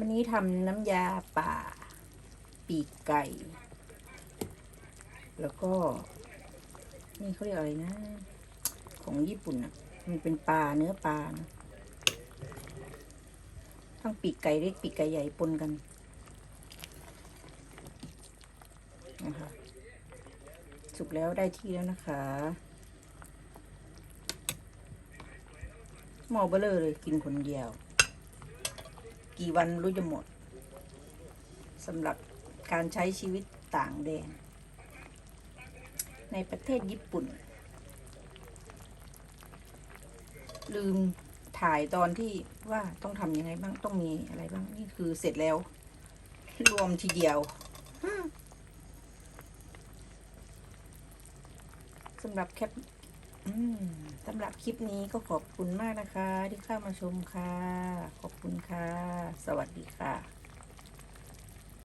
วันนี้ทำน้ำยาป่า ปีกไก่ แล้วก็ นี่เขาเรียกอะไรนะ ของญี่ปุ่นอะ มันเป็นปลาเนื้อปลานะทั้งปีกไก่เล็กปีกไก่ใหญ่ปนกันนะคะสุกแล้วได้ที่แล้วนะคะหม้อเบลเลอร์เลยกินคนเดียว กี่วันรู้จะหมดสำหรับการใช้ชีวิตต่างแดน ในประเทศญี่ปุ่น ลืมถ่ายตอนที่ว่าต้องทำยังไงบ้างต้องมีอะไรบ้าง นี่คือเสร็จแล้ว รวมทีเดียวสำหรับแคป สำหรับคลิปนี้ก็ขอบคุณมากนะคะ ที่เข้ามาชมค่ะ ขอบคุณค่ะ สวัสดีค่ะ